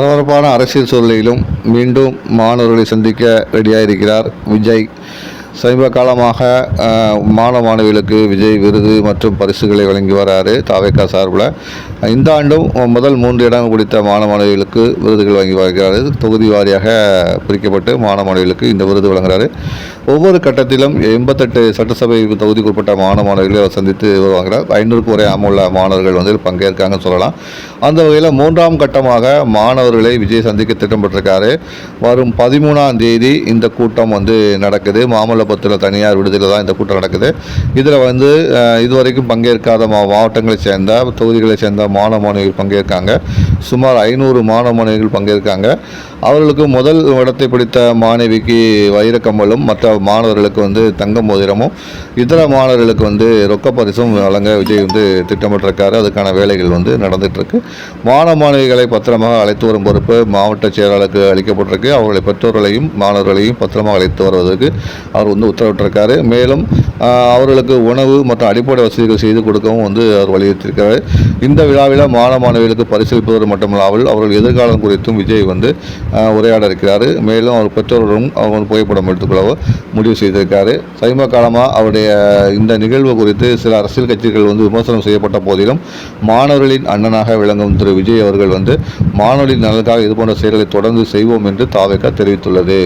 பரபரப்பான அரசியல் சூழ்நிலையிலும் மீண்டும் மாணவர்களை சந்திக்க ரெடியாக இருக்கிறார் விஜய். சமீப காலமாக மாணவ மாணவிகளுக்கு விஜய் விருது மற்றும் பரிசுகளை வழங்கி வராரு தாவேக்கா சார்பில். இந்த ஆண்டும் முதல் மூன்று இடம் பிடித்த மாணவ மாணவிகளுக்கு விருதுகள் வழங்கி வருகிறாரு. தொகுதி வாரியாக பிரிக்கப்பட்டு மாணவ மாணவிகளுக்கு இந்த விருது வழங்குறாரு. ஒவ்வொரு கட்டத்திலும் எண்பத்தெட்டு சட்டசபை தொகுதிக்கு உட்பட்ட மாணவ மாணவிகளை அவர் சந்தித்து வருவாங்கிறார் ஐநூறுக்கு குறையாமல் உள்ள மாணவர்கள் வந்து பங்கேற்காங்கன்னு சொல்லலாம். அந்த வகையில் மூன்றாம் கட்டமாக மாணவர்களை விஜய் சந்திக்க திட்டமிட்டிருக்காரு. வரும் பதிமூணாம் தேதி இந்த கூட்டம் வந்து நடக்குது. மாமல்லபுரம் மாமல்லபுரத்தில் தனியார் விடுதியில் தான் இந்த கூட்டம் நடக்குது. இதில் வந்து இதுவரைக்கும் பங்கேற்காத மா மாவட்டங்களை சேர்ந்த தொகுதிகளை சேர்ந்த மாணவ மாணவிகள் பங்கேற்காங்க. சுமார் ஐநூறு மாணவ மாணவிகள் பங்கேற்காங்க. அவர்களுக்கு முதல் இடத்தை பிடித்த மாணவிக்கு வைரக்கம்மலும் மற்ற மாணவர்களுக்கு வந்து தங்க மோதிரமும் இதர மாணவர்களுக்கு வந்து ரொக்க பரிசும் வழங்க விஜய் வந்து திட்டமிட்டிருக்காரு. அதுக்கான வேலைகள் வந்து நடந்துகிட்ருக்கு மாணவ மாணவிகளை பத்திரமாக அழைத்து வரும் பொறுப்பு மாவட்ட செயலாளருக்கு அளிக்கப்பட்டிருக்கு. அவர்களை பெற்றோர்களையும் மாணவர்களையும் பத்திரமாக அழைத்து வருவதற்கு அவர் வந்து உத்தரவிட்டிருக்காரு. மேலும் அவர்களுக்கு உணவு மற்றும் அடிப்படை வசதிகள் செய்து கொடுக்கவும் வந்து அவர் வலியுறுத்தியிருக்கிறார் இந்த விழாவில் மாணவ மாணவிகளுக்கு பரிசளிப்பது மட்டுமல்லாமல் அவர்கள் எதிர்காலம் குறித்தும் விஜய் வந்து உரையாட இருக்கிறாரு. மேலும் அவர் பெற்றோர்களும் அவங்க புகைப்படம் எடுத்துக்கொள்ள முடிவு செய்திருக்காரு. சமீப காலமாக அவருடைய இந்த நிகழ்வு குறித்து சில அரசியல் கட்சிகள் வந்து விமர்சனம் செய்யப்பட்ட போதிலும் மாணவர்களின் அண்ணனாக விளங்கும் திரு. விஜய் அவர்கள் வந்து மாணவர்களின் நலனுக்காக இதுபோன்ற செயல்களை தொடர்ந்து செய்வோம் என்று தாவேக்கா தெரிவித்துள்ளது.